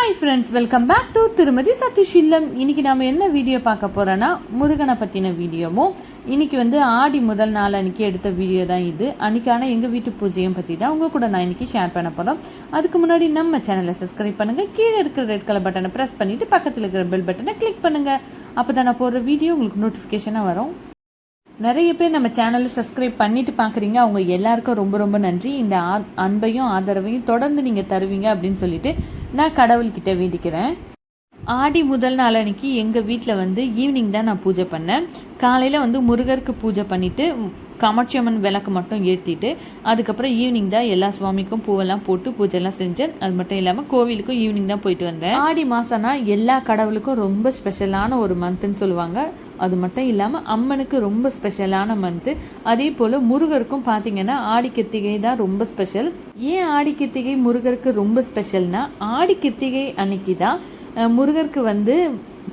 Hi friends welcome back to திருமதி சத்யூஷிலம் இன்றைக்கி நம்ம என்ன வீடியோ பார்க்க போகிறோன்னா முருகனை பற்றின வீடியோவும் இன்றைக்கி வந்து ஆடி முதல் நாள் அன்னைக்கு எடுத்த வீடியோ தான் இது. அன்றைக்கான எங்கள் வீட்டு பூஜையும் பற்றி தான் உங்கள் கூட நான் இன்னைக்கு ஷேர் பண்ண போகிறோம் அதுக்கு முன்னாடி நம்ம சேனலை சப்ஸ்கிரைப் பண்ணுங்க. கீழே இருக்கிற ரெட் கலர் பட்டனை ப்ரெஸ் பண்ணிட்டு பக்கத்தில் இருக்கிற பெல் பட்டனை கிளிக் பண்ணுங்கள் அப்போ தான் நான் போடுற வீடியோ உங்களுக்கு நோட்டிஃபிகேஷனாக வரும். நிறைய பேர் நம்ம சேனலை சப்ஸ்கிரைப் பண்ணிட்டு பார்க்குறீங்க. அவங்க எல்லாருக்கும் ரொம்ப ரொம்ப நன்றி. இந்த ஆ- அன்பையும் ஆதரவையும் தொடர்ந்து நீங்கள் தருவீங்க அப்படின்னு சொல்லிட்டு நான் கடவுள்கிட்ட வேண்டிக்கிறேன். ஆடி முதல் நாள் அன்னைக்கு எங்கள் வீட்டில் வந்து ஈவினிங் தான் நான் பூஜை பண்ணேன். காலையில் வந்து முருகருக்கு பூஜை பண்ணிவிட்டு காமாட்சி அம்மன் விளக்கு மட்டும் ஏற்றிட்டு அதுக்கப்புறம் ஈவினிங் தான் எல்லா சுவாமிக்கும் பூவெல்லாம் போட்டு பூஜைலாம் செஞ்சேன். அது மட்டும் இல்லாமல் கோவிலுக்கும் ஈவினிங் தான் போயிட்டு வந்தேன். ஆடி மாதம்னா எல்லா கடவுளுக்கும் ரொம்ப ஸ்பெஷலான ஒரு மந்த்துன்னு சொல்லுவாங்க. அது மட்டும் இல்லாமல் அம்மனுக்கு ரொம்ப ஸ்பெஷலான மந்த்து அதே போல் முருகருக்கும் பார்த்தீங்கன்னா ஆடி கிருத்திகை தான் ரொம்ப ஸ்பெஷல் ஏன் ஆடி கிருத்திகை முருகருக்கு ரொம்ப ஸ்பெஷல்னா ஆடி கிருத்திகை அன்னைக்கு தான் முருகருக்கு வந்து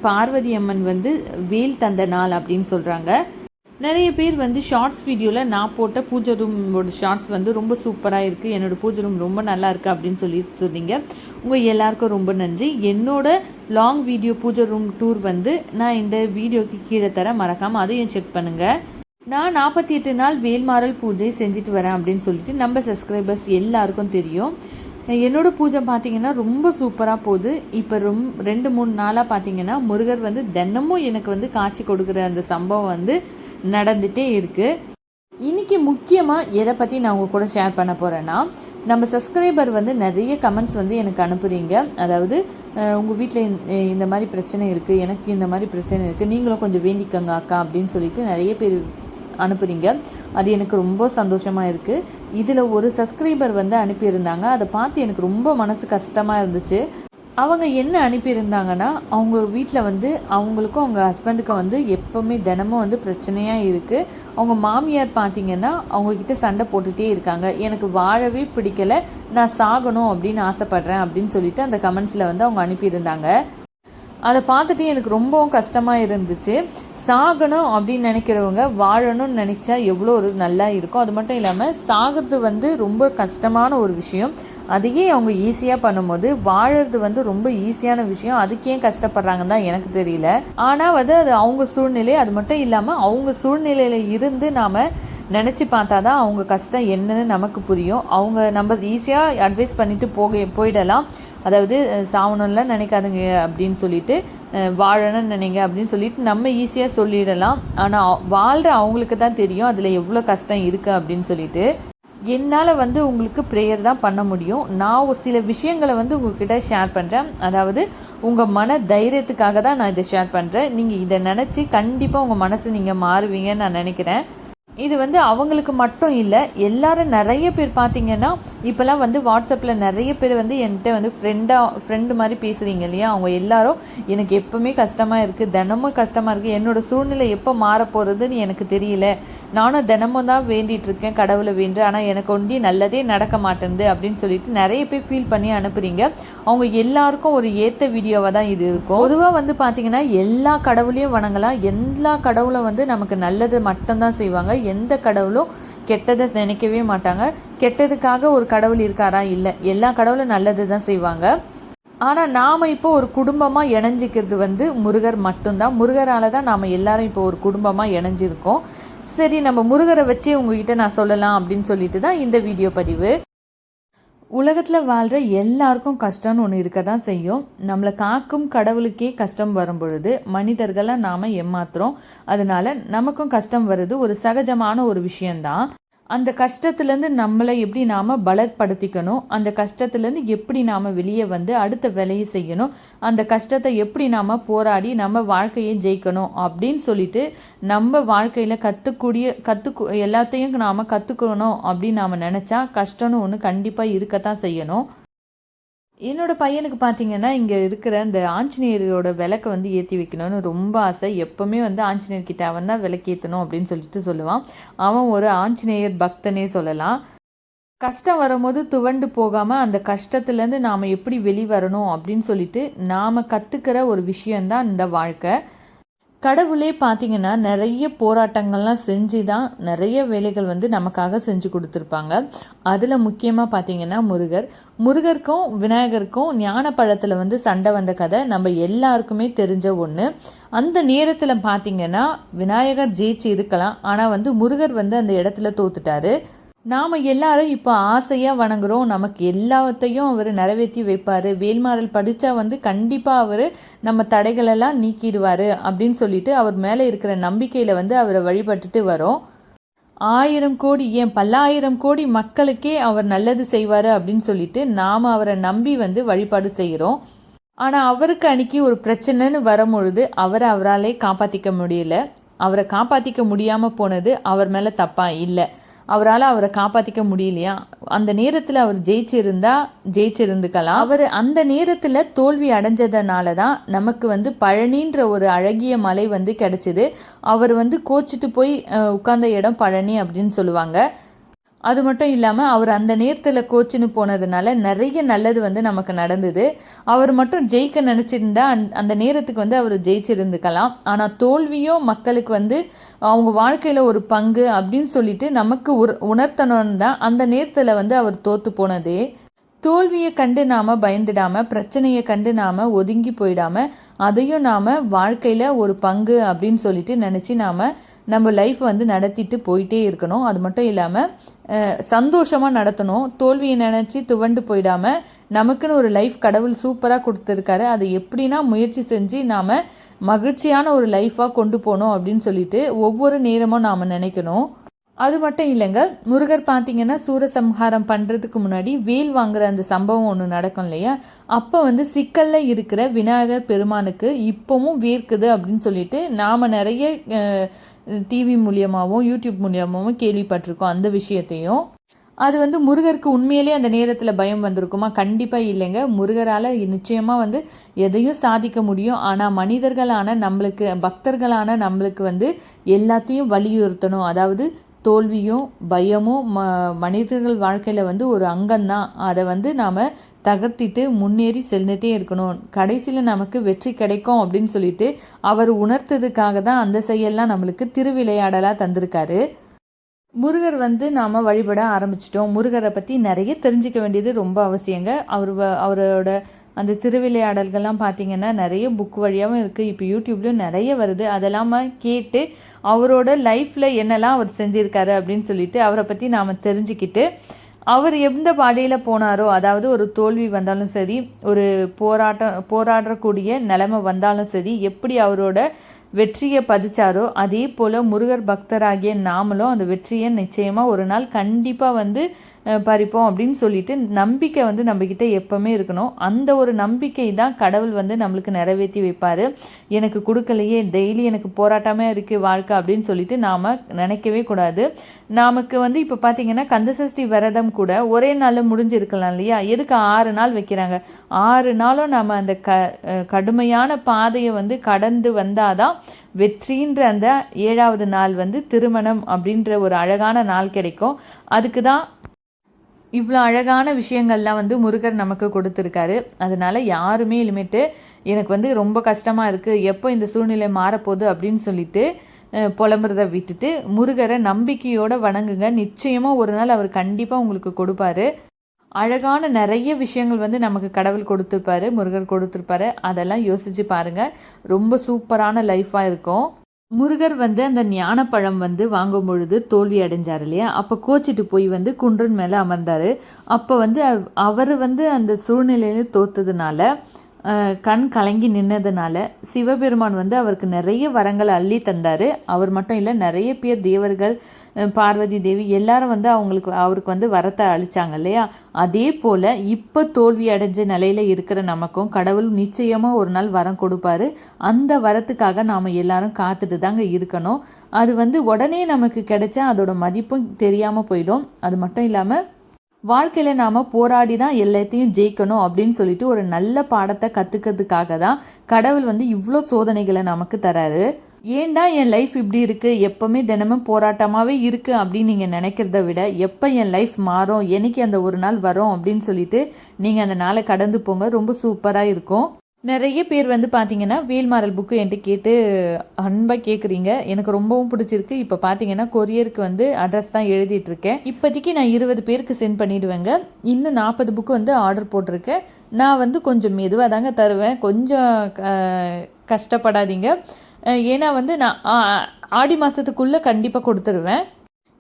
பார்வதி அம்மன் வந்து வேல் தந்த நாள் அப்படின்னு சொல்கிறாங்க நிறைய பேர் வந்து ஷார்ட்ஸ் வீடியோவில் நான் போட்ட பூஜை ரூமோட ஷார்ட்ஸ் வந்து ரொம்ப சூப்பராக இருக்குது என்னோடய பூஜை ரூம் ரொம்ப நல்லா இருக்குது அப்படின்னு சொல்லி சொன்னீங்க. உங்கள் எல்லாருக்கும் ரொம்ப நன்றி. என்னோட long video pooja room tour வந்து நான் இந்த வீடியோக்கு கீழே தர மறக்காமல் அதையும் செக் பண்ணுங்கள் நான் நாற்பத்தி எட்டு நாள் வேல்மாறல் பூஜை செஞ்சுட்டு வரேன் அப்படின்னு சொல்லிட்டு நம்ம சப்ஸ்கிரைபர்ஸ் எல்லாருக்கும் தெரியும். என்னோட பூஜை பார்த்தீங்கன்னா ரொம்ப சூப்பராக போகுது. இப்போ ரொம் ரெண்டு மூணு நாளாக பார்த்தீங்கன்னா முருகர் வந்து தினமும் எனக்கு வந்து காட்சி கொடுக்குற அந்த சம்பவம் வந்து நடந்துகிட்டே இருக்குது இன்னைக்கு முக்கியமாக எதை பற்றி நான் உங்கள் கூட ஷேர் பண்ண போகிறேன்னா நம்ம சப்ஸ்கிரைபர் வந்து நிறைய கமெண்ட்ஸ் வந்து எனக்கு அனுப்புகிறீங்க அதாவது உங்கள் வீட்டில் இந்த மாதிரி பிரச்சனை இருக்குது எனக்கு இந்த மாதிரி பிரச்சனை இருக்குது நீங்களும் கொஞ்சம் வேண்டிக்கங்க அக்கா அப்படின்னு சொல்லிட்டு நிறைய பேர் அனுப்புகிறீங்க அது எனக்கு ரொம்ப சந்தோஷமாக இருக்குது இதில் ஒரு சப்ஸ்கிரைபர் வந்து அனுப்பியிருந்தாங்க. அதை பார்த்து எனக்கு ரொம்ப மனசு கஷ்டமாக இருந்துச்சு. அவங்க என்ன அனுப்பியிருந்தாங்கன்னா அவங்க வீட்டில் வந்து அவங்களுக்கும் அவங்க ஹஸ்பண்டுக்கும் வந்து எப்போவுமே தினமும் வந்து பிரச்சனையாக இருக்குது அவங்க மாமியார் பார்த்தீங்கன்னா அவங்கக்கிட்ட சண்டை போட்டுகிட்டே இருக்காங்க. எனக்கு வாழவே பிடிக்கல நான் சாகணும் அப்படின்னு ஆசைப்பட்றேன் அப்படின்னு சொல்லிட்டு அந்த கமெண்ட்ஸில் வந்து அவங்க அனுப்பியிருந்தாங்க. அதை பார்த்துட்டு எனக்கு ரொம்பவும் கஷ்டமாக இருந்துச்சு. சாகணும் அப்படின்னு நினைக்கிறவங்க வாழணும்னு நினச்சா எவ்வளோ ஒரு நல்லா இருக்கும். அது மட்டும் இல்லாமல் சாகிறது வந்து ரொம்ப கஷ்டமான ஒரு விஷயம். அதையே அவங்க ஈஸியாக பண்ணும்போது வாழறது வந்து ரொம்ப ஈஸியான விஷயம். அதுக்கு ஏன் கஷ்டப்படுறாங்கன்னு தான் எனக்கு தெரியல. ஆனால் வந்து அது அவங்க சூழ்நிலை அது மட்டும் இல்லாமல் அவங்க சூழ்நிலையில் இருந்து நாம் நினச்சி பார்த்தா தான் அவங்க கஷ்டம் என்னன்னு நமக்கு புரியும். அவங்க நம்ம ஈஸியாக அட்வைஸ் பண்ணிவிட்டு போக போயிடலாம். அதாவது அஹ், நினைக்காதுங்க அப்படின்னு சொல்லிட்டு வாழணும்னு நினைங்க அப்படின்னு சொல்லிட்டு நம்ம ஈஸியாக சொல்லிடலாம். ஆனால் வாழ்கிற அவங்களுக்கு தான் தெரியும் அதில் எவ்வளோ கஷ்டம் இருக்குது அப்படின்னு சொல்லிட்டு. என்னால் வந்து உங்களுக்கு ப்ரேயர் தான் பண்ண முடியும். நான் ஒரு சில விஷயங்களை வந்து உங்ககிட்ட ஷேர் பண்ணுறேன் அதாவது உங்கள் மன தைரியத்துக்காக தான் நான் இதை ஷேர் பண்ணுறேன் நீங்கள் இதை நினச்சி கண்டிப்பாக உங்கள் மனசு நீங்கள் மாறுவீங்கன்னு நான் நினைக்கிறேன். இது வந்து அவங்களுக்கு மட்டும் இல்லை எல்லாரும் நிறைய பேர் பார்த்தீங்கன்னா இப்போல்லாம் வந்து வாட்ஸ்அப்பில் நிறைய பேர் வந்து என்கிட்ட வந்து ஃப்ரெண்டாக ஃப்ரெண்டு மாதிரி பேசுகிறீங்க இல்லையா? அவங்க எல்லாரும் எனக்கு எப்போவுமே கஷ்டமாக இருக்குது தினமும் கஷ்டமாக இருக்குது என்னோட சூழ்நிலை எப்போ மாறப்போகிறதுன்னு எனக்கு தெரியல. நானும் தினமும் தான் வேண்டிகிட்டு இருக்கேன் கடவுளை வேண்டு. ஆனால் எனக்கு ஒண்டி நல்லதே நடக்க மாட்டேங்குது அப்படின்னு சொல்லிட்டு நிறைய பேர் ஃபீல் பண்ணி அனுப்புறீங்க. அவங்க எல்லாருக்கும் ஒரு ஏற்ற வீடியோவாக தான் இது இருக்கும். பொதுவாக வந்து பார்த்தீங்கன்னா எல்லா கடவுளையும் வணங்கலாம். எல்லா கடவுளும் வந்து நமக்கு நல்லது மட்டும்தான் செய்வாங்க. எந்த கடவுளும் கெட்டதை நினைக்கவே மாட்டாங்க. கெட்டதுக்காக ஒரு கடவுள் இருக்காரா? இல்லை. எல்லா கடவுளும் நல்லது தான் செய்வாங்க. ஆனால் நாம் இப்போ ஒரு குடும்பமாக இணைஞ்சிக்கிறது வந்து முருகர் மட்டும்தான். முருகரால் தான் நாம் எல்லாரும் இப்போ ஒரு குடும்பமாக இணைஞ்சிருக்கோம். சரி நம்ம முருகரை வச்சே உங்ககிட்ட நான் சொல்லலாம் அப்படின்னு சொல்லிட்டு தான் இந்த வீடியோ பதிவு. உலகத்தில் வாழ்கிற எல்லாருக்கும் கஷ்டம்னு ஒன்று இருக்க தான் செய்யும். நம்மளை காக்கும் கடவுளுக்கே கஷ்டம் வரும் பொழுது மனிதர்களை நாம் ஏமாத்துறோம். அதனால நமக்கும் கஷ்டம் வருது ஒரு சகஜமான ஒரு விஷயந்தான் அந்த கஷ்டத்துலேருந்து நம்மளை எப்படி நாம் பலப்படுத்திக்கணும்? அந்த கஷ்டத்துலேருந்து எப்படி நாம் வெளியே வந்து அடுத்த வேலையை செய்யணும்? அந்த கஷ்டத்தை எப்படி நாம் போராடி நம்ம வாழ்க்கையை ஜெயிக்கணும்? அப்படின்னு சொல்லிட்டு நம்ம வாழ்க்கையில் கற்றுக்கூடிய கற்றுக்கு எல்லாத்தையும் நாம் கற்றுக்கணும் அப்படின்னு நாம் நினச்சா கஷ்டம்னு ஒன்று கண்டிப்பாக இருக்கத்தான் செய்யணும். என்னோட பையனுக்கு பார்த்தீங்கன்னா இங்கே இருக்கிற இந்த ஆஞ்சநேயரோட விளக்கை வந்து ஏற்றி வைக்கணும்னு ரொம்ப ஆசை. எப்போவுமே வந்து ஆஞ்சநேயர்கிட்ட அவன் தான் விளக்கேற்றணும் அப்படின்னு சொல்லிட்டு சொல்லுவான். அவன் ஒரு ஆஞ்சநேயர் பக்தனே சொல்லலாம். கஷ்டம் வரும்போது துவண்டு போகாமல் அந்த கஷ்டத்துலேருந்து நாம் எப்படி வெளிவரணும் அப்படின்னு சொல்லிட்டு நாம் கற்றுக்கிற ஒரு விஷயந்தான் இந்த வாழ்க்கை. கடவுளே பார்த்தீங்கன்னா நிறைய போராட்டங்கள்லாம் செஞ்சு தான் நிறைய வேலைகள் வந்து நமக்காக செஞ்சு கொடுத்துருப்பாங்க. அதில் முக்கியமாக பார்த்தீங்கன்னா முருகர். முருகருக்கும் விநாயகருக்கும் ஞான பழத்தில் வந்து சண்டை வந்த கதை நம்ம எல்லாருக்குமே தெரிஞ்ச ஒன்று அந்த நேரத்தில் பார்த்தீங்கன்னா விநாயகர் ஜெயிச்சு இருக்கலாம். ஆனால் வந்து முருகர் வந்து அந்த இடத்துல தோத்துட்டாரு. நாம் எல்லாரும் இப்போ ஆசையாக வணங்குறோம். நமக்கு எல்லாத்தையும் அவர் நிறைவேற்றி வைப்பார். வேல்மாறல் படித்தா வந்து கண்டிப்பாக அவர் நம்ம தடைகளெல்லாம் நீக்கிடுவார் அப்படின்னு சொல்லிட்டு அவர் மேலே இருக்கிற நம்பிக்கையில் வந்து அவரை வழிபட்டுட்டு வரோம். ஆயிரம் கோடி ஏன் பல்லாயிரம் கோடி மக்களுக்கே அவர் நல்லது செய்வார் அப்படின்னு சொல்லிட்டு நாம் அவரை நம்பி வந்து வழிபாடு செய்கிறோம். ஆனால் அவருக்கு அன்றைக்கி ஒரு பிரச்சனைன்னு வரும்பொழுது அவரை அவராலே காப்பாற்றிக்க முடியல. அவரை காப்பாற்றிக்க முடியாமல் போனது அவர் மேலே தப்பாக இல்லை. அவரால் அவரை காப்பாற்றிக்க முடியலையா? அந்த நேரத்தில் அவர் ஜெயிச்சிருந்தா ஜெயிச்சிருந்துக்கலாம். அவர் அந்த நேரத்தில் தோல்வி அடைஞ்சதுனால தான் நமக்கு வந்து பழனின்ற ஒரு அழகிய மலை வந்து கிடச்சிது. அவர் வந்து கோச்சிட்டு போய் உட்கார்ந்த இடம் பழனி அப்படின்னு சொல்லுவாங்க. அது மட்டும் இல்லாமல் அவர் அந்த நேரத்தில் கோச்சின்னு போனதுனால நிறைய நல்லது வந்து நமக்கு நடந்தது. அவர் மட்டும் ஜெயிக்க நினச்சிருந்தா அந் அந்த நேரத்துக்கு வந்து அவர் ஜெயிச்சிருந்துக்கலாம். ஆனால் தோல்வியும் மக்களுக்கு வந்து அவங்க வாழ்க்கையில் ஒரு பங்கு அப்படின்னு சொல்லிட்டு நமக்கு உர் உணர்த்தணும்னு தான் அந்த நேரத்தில் வந்து அவர் தோற்று போனதே. தோல்வியை கண்டு நாம் பயந்துடாமல் பிரச்சனையை கண்டு நாம் ஒதுங்கி போயிடாமல் அதையும் நாம் வாழ்க்கையில் ஒரு பங்கு அப்படின்னு சொல்லிட்டு நினச்சி நாம் நம்ம லைஃப் வந்து நடத்திட்டு போயிட்டே இருக்கணும். அது மட்டும் இல்லாமல் சந்தோஷமாக நடத்தணும். தோல்வியை நினச்சி துவண்டு போயிடாம நமக்குன்னு ஒரு லைஃப் கடவுள் சூப்பராக கொடுத்துருக்காரு. அதை எப்படின்னா முயற்சி செஞ்சு நாம் மகிழ்ச்சியான ஒரு லைஃபாக கொண்டு போகணும் அப்படின்னு சொல்லிட்டு ஒவ்வொரு நேரமும் நாம் நினைக்கணும். அது மட்டும் இல்லைங்க முருகர் பார்த்தீங்கன்னா சூரசம்ஹாரம் பண்ணுறதுக்கு முன்னாடி வேல் வாங்குற அந்த சம்பவம் ஒன்று நடக்கும் இல்லையா? அப்போ வந்து சிக்கலில் இருக்கிற விநாயகர் பெருமானுக்கு இப்போவும் வேர்க்குது அப்படின்னு சொல்லிட்டு நாம் நிறைய டிவி மூலியமாகவும் யூடியூப் மூலியமாகவும் கேள்விப்பட்டிருக்கோம் அந்த விஷயத்தையும். அது வந்து முருகருக்கு உண்மையிலே அந்த நேரத்தில் பயம் வந்திருக்குமா? கண்டிப்பாக இல்லைங்க. முருகரால் நிச்சயமாக வந்து எதையும் சாதிக்க முடியும். ஆனால் மனிதர்களான நம்மளுக்கு பக்தர்களான நம்மளுக்கு வந்து எல்லாத்தையும் வலியுறுத்தணும். அதாவது தோல்வியும் பயமும் ம மனிதர்கள் வாழ்க்கையில் வந்து ஒரு அங்கம்தான். அதை வந்து நாம் தகர்த்திட்டு முன்னேறி சென்றுட்டே இருக்கணும். கடைசியில் நமக்கு வெற்றி கிடைக்கும் அப்படின்னு சொல்லிட்டு அவர் உணர்த்ததுக்காக தான் அந்த செயல்லாம் நம்மளுக்கு திருவிளையாடலாக தந்திருக்காரு. முருகர் வந்து நாம் வழிபட ஆரம்பிச்சிட்டோம். முருகரை பற்றி நிறைய தெரிஞ்சுக்க வேண்டியது ரொம்ப அவசியங்க. அவர் வ- அவரோட அந்த திருவிளையாடல்கள்லாம் பார்த்தீங்கன்னா நிறைய புக் வழியாகவும் இருக்குது இப்போ யூடியூப்லேயும் நிறைய வருது. அதெல்லாம் கேட்டு அவரோட லைஃப்பில் என்னெல்லாம் அவர் செஞ்சுருக்காரு அப்படின்னு சொல்லிட்டு அவரை பற்றி நாம் தெரிஞ்சுக்கிட்டு அவர் எந்த பாதையில் போனாரோ அதாவது ஒரு தோல்வி வந்தாலும் சரி ஒரு போராட்டம் போராடக்கூடிய நிலைமை வந்தாலும் சரி எப்படி அவரோட வெற்றியை பதிச்சாரோ அதே போல் முருகர் பக்தராகிய நாமளும் அந்த வெற்றியை நிச்சயமாக ஒரு நாள் கண்டிப்பாக வந்து பறிப்போம் அப்படின்னு சொல்லிட்டு நம்பிக்கை வந்து நம்மக்கிட்ட எப்பவுமே இருக்கணும். அந்த ஒரு நம்பிக்கை தான் கடவுள் வந்து நம்மளுக்கு நிறைவேற்றி வைப்பார். எனக்கு கொடுக்கலையே டெய்லி எனக்கு போராட்டமே இருக்குது வாழ்க்கை அப்படின்னு சொல்லிட்டு நாம் நினைக்கவே கூடாது. நமக்கு வந்து இப்போ பார்த்தீங்கன்னா கந்தசஷ்டி விரதம் கூட ஒரே நாளில் முடிஞ்சிருக்கலாம் இல்லையா? எதுக்கு ஆறு நாள் வைக்கிறாங்க? ஆறு நாளும் நம்ம அந்த க கடுமையான பாதையை வந்து கடந்து வந்தாதான் வெற்றின்ற அந்த ஏழாவது நாள் வந்து திருமணம் அப்படின்ற ஒரு அழகான நாள் கிடைக்கும். அதுக்கு தான் இவ்வளோ அழகான விஷயங்கள்லாம் வந்து முருகர் நமக்கு கொடுத்துருக்காரு. அதனால யாருமே இனிமேட்டு எனக்கு வந்து ரொம்ப கஷ்டமாக இருக்குது எப்போ இந்த சூழ்நிலை மாறப்போகுது அப்படின்னு சொல்லிட்டு புலம்புறத விட்டுட்டு முருகரை நம்பிக்கையோடு வணங்குங்க. நிச்சயமாக ஒரு நாள் அவர் கண்டிப்பாக உங்களுக்கு கொடுப்பாரு. அழகான நிறைய விஷயங்கள் வந்து நமக்கு கடவுள் கொடுத்துருப்பாரு முருகர் கொடுத்துருப்பாரு. அதெல்லாம் யோசிச்சு பாருங்க. ரொம்ப சூப்பரான லைஃப்பாக இருக்கும். முருகர் வந்து அந்த ஞானப்பழம் வந்து வாங்கும் பொழுது தோல்வி அடைஞ்சார் இல்லையா? அப்போ கோச்சிட்டு போய் வந்து குன்றன் மேலே அமர்ந்தார். அப்போ வந்து அவர் வந்து அந்த சூழ்நிலையில தோத்ததுனால கண் கலங்கி நின்னதுனால சிவபெருமான் வந்து அவருக்கு நிறைய வரங்களை அள்ளி தந்தார். அவர் மட்டும் இல்லை நிறைய பேர் தேவர்கள் பார்வதி தேவி எல்லாரும் வந்து அவங்களுக்கு அவருக்கு வந்து வரத்தை அழிச்சாங்க இல்லையா? அதே போல் இப்போ தோல்வி அடைஞ்ச நிலையில் இருக்கிற நமக்கும் கடவுள் நிச்சயமாக ஒரு நாள் வரம் கொடுப்பாரு. அந்த வரத்துக்காக நாம் எல்லாரும் காத்துட்டு தாங்க இருக்கணும். அது வந்து உடனே நமக்கு கிடைச்சா அதோட மதிப்பும் தெரியாமல் போயிடும். அது மட்டும் இல்லாமல் வாழ்க்கையில் நாம் போராடி தான் எல்லாத்தையும் ஜெயிக்கணும் அப்படின்னு சொல்லிட்டு ஒரு நல்ல பாடத்தை கற்றுக்கிறதுக்காக தான் கடவுள் வந்து இவ்வளோ சோதனைகளை நமக்கு தராரு. ஏண்டா என் லைஃப் இப்படி இருக்குது எப்போவுமே தினமும் போராட்டமாகவே இருக்குது அப்படின்னு நீங்கள் நினைக்கிறத விட எப்போ என் லைஃப் மாறும்? என்றைக்கு அந்த ஒரு நாள் வரும் அப்படின்னு சொல்லிட்டு நீங்கள் அந்த நாளை கடந்து போங்க. ரொம்ப சூப்பராக இருக்கும். நிறைய பேர் வந்து பார்த்தீங்கன்னா வேல்மாரல் புக்கு என்கிட்ட கேட்டு அன்பாக கேட்குறீங்க எனக்கு ரொம்பவும் பிடிச்சிருக்கு. இப்போ பார்த்தீங்கன்னா கொரியருக்கு வந்து அட்ரஸ் தான் எழுதிட்டுருக்கேன் இப்போதைக்கு நான் இருபது பேருக்கு சென்ட் பண்ணிடுவேங்க. இன்னும் நாற்பது புக்கு வந்து ஆர்டர் போட்டிருக்கேன். நான் வந்து கொஞ்சம் மெதுவாக தாங்க தருவேன். கொஞ்சம் கஷ்டப்படாதீங்க. ஏன்னா வந்து நான் ஆ- ஆடி மாதத்துக்குள்ளே கண்டிப்பாக கொடுத்துருவேன்.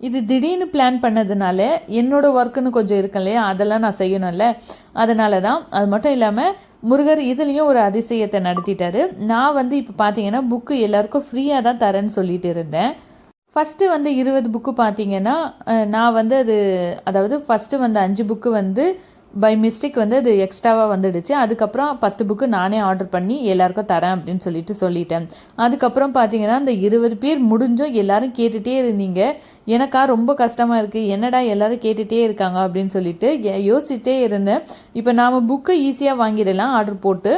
இது திடீர்னு பிளான் பண்ணதுனால என்னோட ஒர்க்குன்னு கொஞ்சம் இருக்கு இல்லையா அதெல்லாம் நான் செய்யணும்ல. அதனால தான் அது மட்டும் இல்லாமல் முருகர் இதுலேயும் ஒரு அதிசயத்தை நடத்திட்டாரு. நான் வந்து இப்போ பார்த்தீங்கன்னா புக்கு எல்லாருக்கும் ஃப்ரீயாக தான் தரேன்னு சொல்லிட்டு இருந்தேன். ஃபஸ்ட்டு வந்து இருபது புக்கு பார்த்தீங்கன்னா நான் வந்து அது அதாவது ஃபஸ்ட்டு வந்த அஞ்சு புக்கு வந்து பை மிஸ்டேக் வந்து அது எக்ஸ்ட்ராவாக வந்துடுச்சு. அதுக்கப்புறம் பத்து புக்கு நானே ஆர்டர் பண்ணி எல்லாருக்கும் தரேன் அப்படின்னு சொல்லிட்டு சொல்லிட்டேன். அதுக்கப்புறம் பார்த்தீங்கன்னா இந்த இருபது பேர் முடிஞ்சும் எல்லாரும் கேட்டுகிட்டே இருந்தீங்க. எனக்கா ரொம்ப கஷ்டமாக இருக்குது என்னடா எல்லாரும் கேட்டுகிட்டே இருக்காங்க அப்படின்னு சொல்லிட்டு யோசிச்சுட்டே இருந்தேன். இப்போ நாம் புக்கு ஈஸியாக வாங்கிடலாம் ஆர்டர் போட்டு.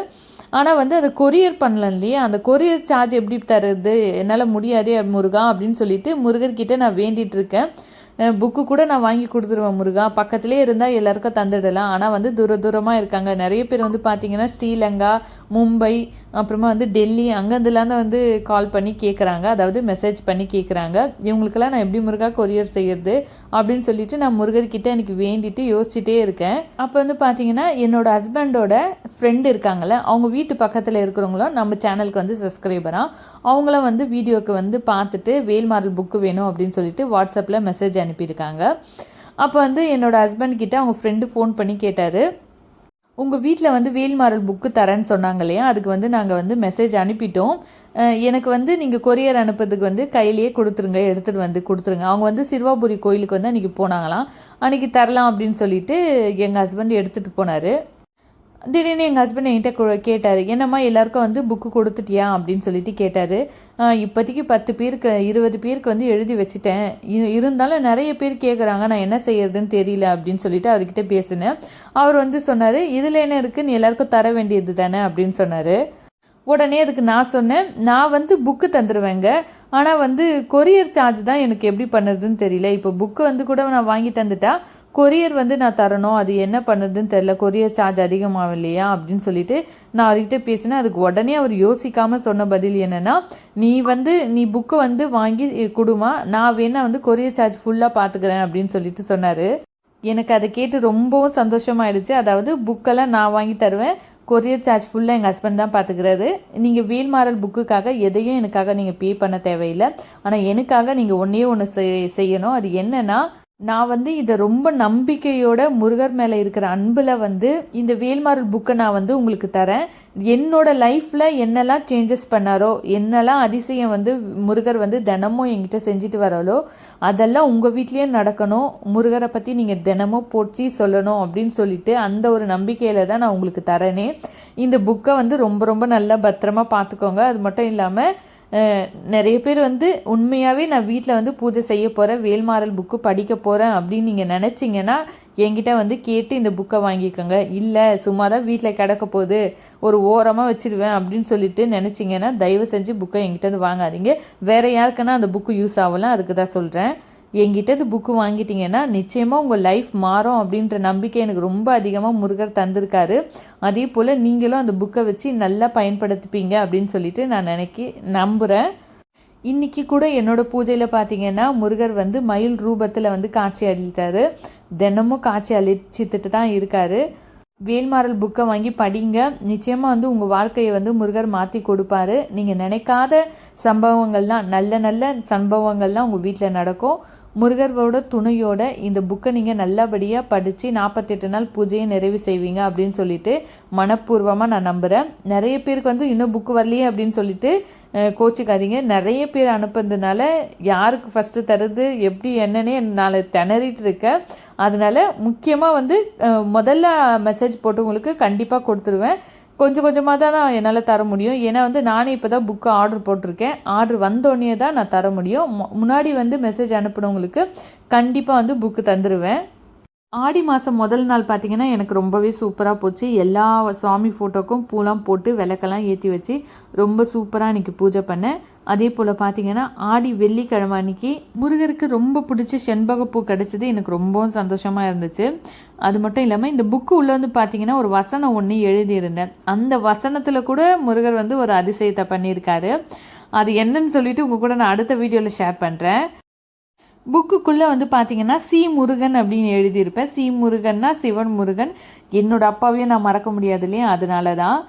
ஆனால் வந்து அதை கொரியர் பண்ணலாம் இல்லையா? அந்த கொரியர் சார்ஜ் எப்படி தருது என்னால் முடியாதே முருகா அப்படின்னு சொல்லிட்டு முருகர்கிட்ட நான் வேண்டிகிட்ருக்கேன் இருக்கேன். புக்கு கூட நான் வாங்கி கொடுத்துருவேன் முருகா. பக்கத்துலேயே இருந்தால் எல்லாருக்கும் தந்துடலாம். ஆனால் வந்து தூர தூரமாக இருக்காங்க. நிறைய பேர் வந்து பார்த்தீங்கன்னா ஸ்ரீலங்கா மும்பை அப்புறமா வந்து டெல்லி அங்கேருந்துலாம் தான் வந்து கால் பண்ணி கேட்குறாங்க அதாவது மெசேஜ் பண்ணி கேட்குறாங்க இவங்களுக்கெல்லாம் நான் எப்படி முருகா கொரியர் செய்யறது அப்படின்னு சொல்லிட்டு நான் முருகர்கிட்ட எனக்கு வேண்டிட்டு யோசிச்சுட்டே இருக்கேன். அப்போ வந்து பார்த்தீங்கன்னா என்னோட ஹஸ்பண்டோட ஃப்ரெண்டு இருக்காங்கள்ல அவங்க வீட்டு பக்கத்தில் இருக்கிறவங்களும் நம்ம சேனலுக்கு வந்து சப்ஸ்கிரைபராக அவங்களும் வந்து வீடியோக்கு வந்து பார்த்துட்டு வேல்மாரல் புக்கு வேணும் அப்படின்னு சொல்லிட்டு வாட்ஸ்அப்பில் மெசேஜ் அனுப்பியிருக்காங்க. அப்போ வந்து என்னோடய ஹஸ்பண்ட் கிட்டே அவங்க ஃப்ரெண்டு ஃபோன் பண்ணி கேட்டார். உங்கள் வீட்டில் வந்து வேல்மாரல் புக்கு தரேன்னு சொன்னாங்க இல்லையா? அதுக்கு வந்து நாங்கள் வந்து மெசேஜ் அனுப்பிட்டோம். எனக்கு வந்து நீங்கள் கொரியர் அனுப்புறதுக்கு வந்து கையிலேயே கொடுத்துருங்க எடுத்துகிட்டு வந்து கொடுத்துருங்க. அவங்க வந்து சிறுவாபுரி கோயிலுக்கு வந்து அன்றைக்கி போனாங்களாம். அன்றைக்கி தரலாம் அப்படின்னு சொல்லிட்டு எங்கள் ஹஸ்பண்ட் எடுத்துகிட்டு போனார். திடீர்னு எங்கள் ஹஸ்பண்ட் என்கிட்ட கேட்டார் என்னம்மா எல்லாருக்கும் வந்து புக்கு கொடுத்துட்டியா? அப்படின்னு சொல்லிட்டு கேட்டார். இப்போதைக்கு பத்து பேருக்கு இருபது பேருக்கு வந்து எழுதி வச்சுட்டேன். இருந்தாலும் நிறைய பேர் கேட்குறாங்க நான் என்ன செய்யறதுன்னு தெரியல அப்படின்னு சொல்லிட்டு அவர்கிட்ட பேசினேன். அவர் வந்து சொன்னார் இதில் என்ன இருக்குது நீ எல்லாருக்கும் தர வேண்டியது தானே? அப்படின்னு சொன்னார். உடனே அதுக்கு நான் சொன்னேன் நான் வந்து புக்கு தந்துடுவேங்க ஆனால் வந்து கொரியர் சார்ஜ் தான் எனக்கு எப்படி பண்ணுறதுன்னு தெரியல. இப்போ புக்கு வந்து கூட நான் வாங்கி தந்துட்டா கொரியர் வந்து நான் தரணும் அது என்ன பண்ணுறதுன்னு தெரியல கொரியர் சார்ஜ் அதிகமாகும் இல்லையா அப்படின்னு சொல்லிட்டு நான் அவர்கிட்ட பேசினேன். அதுக்கு உடனே அவர் யோசிக்காமல் சொன்ன பதில் என்னென்னா நீ வந்து நீ புக்கு வந்து வாங்கி கொடுமா நான் வேணால் வந்து கொரியர் சார்ஜ் ஃபுல்லாக பார்த்துக்கிறேன் அப்படின்னு சொல்லிட்டு சொன்னார். எனக்கு அதை கேட்டு ரொம்பவும் சந்தோஷமாயிடுச்சு. அதாவது புக்கெல்லாம் நான் வாங்கி தருவேன் கொரியர் சார்ஜ் ஃபுல்லாக எங்கள் ஹஸ்பண்ட் தான் பார்த்துக்கிறாரு. நீங்கள் வேல்மாறல் புக்குக்காக எதையும் எனக்காக நீங்கள் பே பண்ண தேவையில்லை. ஆனால் எனக்காக நீங்கள் ஒன்றே ஒன்று செய்யணும். அது என்னென்னா நான் வந்து இதை ரொம்ப நம்பிக்கையோட முருகர் மேலே இருக்கிற அன்பில் வந்து இந்த வேல்மாரல் புக்கை நான் வந்து உங்களுக்கு தரேன். என்னோட லைஃப்பில் என்னெல்லாம் சேஞ்சஸ் பண்ணாரோ என்னெல்லாம் அதிசயம் வந்து முருகர் வந்து தினமும் என்கிட்ட செஞ்சுட்டு வராலோ அதெல்லாம் உங்கள் வீட்லேயும் நடக்கணும். முருகரை பற்றி நீங்கள் தினமும் போச்சு சொல்லணும் அப்படின்னு சொல்லிட்டு அந்த ஒரு நம்பிக்கையில் தான் நான் உங்களுக்கு தரேனே. இந்த புக்கை வந்து ரொம்ப ரொம்ப நல்லா பத்திரமா பார்த்துக்கோங்க. அது மட்டும் இல்லாமல் நிறைய பேர் வந்து உண்மையாகவே நான் வீட்டில் வந்து பூஜை செய்ய போகிறேன் வேல்மாறல் புக்கு படிக்க போகிறேன் அப்படின்னு நீங்கள் நினச்சிங்கன்னா என்கிட்ட வந்து கேட்டு இந்த புக்கை வாங்கிக்கோங்க. இல்லை சும்மா தான் வீட்டில் கிடக்க போகுது ஒரு ஓரமாக வச்சுருவேன் அப்படின்னு சொல்லிட்டு நினச்சிங்கன்னா தயவு செஞ்சு புக்கை என்கிட்ட வந்து வாங்காதீங்க. வேறு யாருக்குன்னா அந்த புக்கு யூஸ் ஆகலாம் அதுக்கு தான் சொல்கிறேன் என்கிட்ட புக்கு வாங்கிட்டீங்கன்னா நிச்சயமாக உங்கள் லைஃப் மாறும் அப்படின்ற நம்பிக்கை எனக்கு ரொம்ப அதிகமாக முருகர் தந்திருக்காரு. அதே போல் நீங்களும் அந்த புக்கை வச்சு நல்லா பயன்படுத்திப்பீங்க அப்படின்னு சொல்லிட்டு நான் நினைக்கி நம்புகிறேன் இன்றைக்கி கூட என்னோட பூஜையில் பார்த்தீங்கன்னா முருகர் வந்து மயில் ரூபத்தில் வந்து காட்சி அளித்தார். தினமும் காட்சி அளிச்சிட்டு தான் இருக்கார். வேல்மாறல் புக்கை வாங்கி படிங்க. நிச்சயமாக வந்து உங்கள் வாழ்க்கையை வந்து முருகர் மாற்றி கொடுப்பாரு. நீங்கள் நினைக்காத சம்பவங்கள்லாம் நல்ல நல்ல சம்பவங்கள்லாம் உங்கள் வீட்டில் நடக்கும். முருகரோட துணையோட இந்த புக்கை நீங்கள் நல்லபடியாக படித்து நாற்பத்தெட்டு நாள் பூஜையை நிறைவு செய்வீங்க அப்படின்னு சொல்லிட்டு மனப்பூர்வமாக நான் நம்புகிறேன் நிறைய பேருக்கு வந்து இன்னும் புக்கு வரலையே அப்படின்னு சொல்லிட்டு கோச்சிக்காதீங்க. நிறைய பேர் அனுப்புறதுனால யாருக்கு ஃபஸ்ட்டு தருது எப்படி என்னன்னே நான் திணறிட்டு இருக்கேன். அதனால் முக்கியமாக வந்து முதல்ல மெசேஜ் போட்டவங்களுக்கு கண்டிப்பாக கொடுத்துருவேன். கொஞ்சம் கொஞ்சமாக தான் நான் என்னால் தர முடியும். ஏன்னா வந்து நானே இப்போ தான் புக்கு ஆர்டர் போட்டிருக்கேன். ஆர்டர் வந்தோடனே தான் நான் தர முடியும். முன்னாடி வந்து மெசேஜ் அனுப்பினவங்களுக்கு கண்டிப்பாக வந்து புக்கு தந்துடுவேன் ஆடி மாதம் முதல் நாள் பார்த்திங்கன்னா எனக்கு ரொம்பவே சூப்பராக போச்சு. எல்லா சுவாமி ஃபோட்டோக்கும் பூலாம் போட்டு விளக்கெல்லாம் ஏற்றி வச்சு ரொம்ப சூப்பராக அன்றைக்கி பூஜை பண்ணேன். அதே போல் பார்த்திங்கன்னா ஆடி வெள்ளிக்கிழமை அன்னைக்கு முருகருக்கு ரொம்ப பிடிச்ச செண்பகப்பூ கிடச்சது. எனக்கு ரொம்பவும் சந்தோஷமாக இருந்துச்சு. அது மட்டும் இல்லாமல் இந்த புக்கு உள்ளே வந்து பார்த்திங்கன்னா ஒரு வசனம் ஒன்று எழுதியிருந்தேன். அந்த வசனத்தில் கூட முருகர் வந்து ஒரு அதிசயத்தை பண்ணியிருக்காரு. அது என்னன்னு சொல்லிட்டு உங்கள் கூட நான் அடுத்த வீடியோவில் ஷேர் பண்ணுறேன் புக்குக்குள்ளே வந்து பார்த்தீங்கன்னா சி முருகன் அப்படின்னு எழுதியிருப்பேன். சி முருகன்னா சிவன் முருகன். என்னோட அப்பாவையும் நான் மறக்க முடியாது இல்லையா? அதனால தான்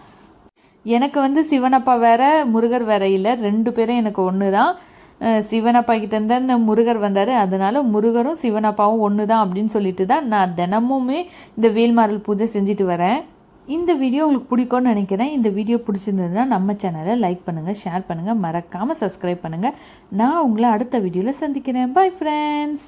எனக்கு வந்து சிவனப்பா வேற முருகர் வேற இல்லை. ரெண்டு பேரும் எனக்கு ஒன்று தான் அஹ் சிவனப்பா கிட்டேருந்து இந்த முருகர் வந்தார். அதனால முருகரும் சிவனப்பாவும் ஒன்று தான் அப்படின்னு சொல்லிட்டு தான் நான் தினமுமே இந்த வேல்மாரல் பூஜை செஞ்சுட்டு வரேன். இந்த வீடியோ உங்களுக்கு பிடிக்கும்னு நினைக்கிறேன். இந்த வீடியோ பிடிச்சிருந்ததுன்னா நம்ம சேனலை லைக் பண்ணுங்கள் ஷேர் பண்ணுங்கள் மறக்காமல் சப்ஸ்கிரைப் பண்ணுங்கள் நான் உங்களை அடுத்த வீடியோவில் சந்திக்கிறேன். Bye friends